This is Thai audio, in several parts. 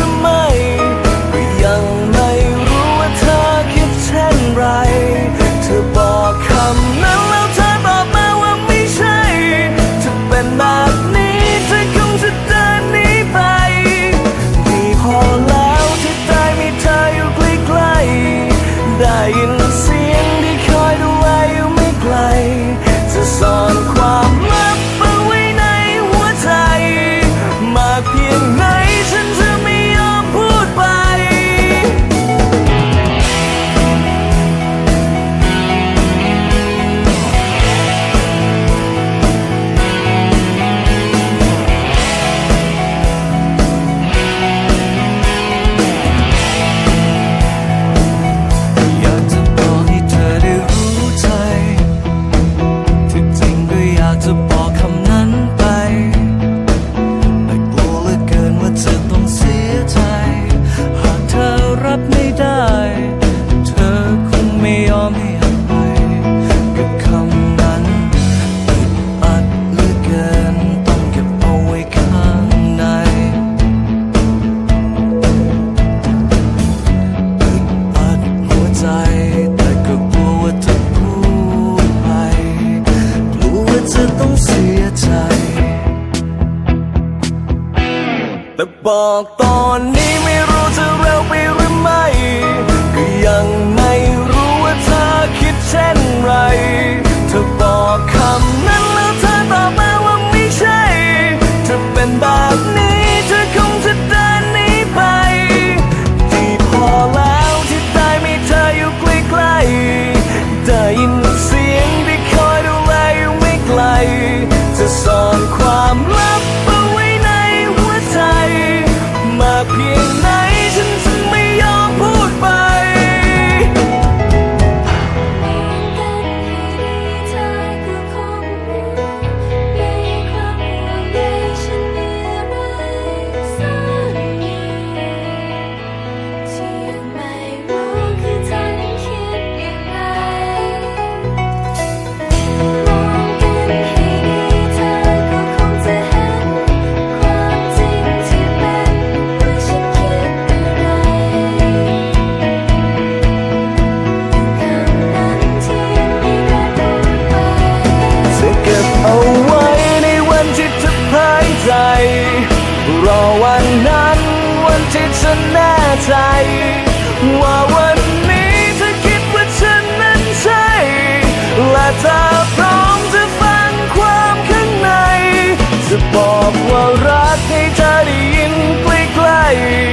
ือ ไม่ บอกตอนนี้ไม่รู้จะเร็วไปหรือไม่ก็ยังไม่รู้ว่าเธอคิดเช่นไรเธอบอกคำนั้นแล้วเธอตอบมาว่าไม่ใช่จะเป็นแบบนี้เธอคงจะเดินหนีไปที่พอแล้วที่ได้มีเธออยู่ใกล้ๆได้ยิน ใจ ว่าวันนี้เธอคิดว่าฉันนั้นใช่ และถ้าพร้อมจะฟังความข้างใน จะบอกว่ารักให้เธอได้ยินใกล้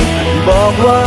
ๆบอกว่า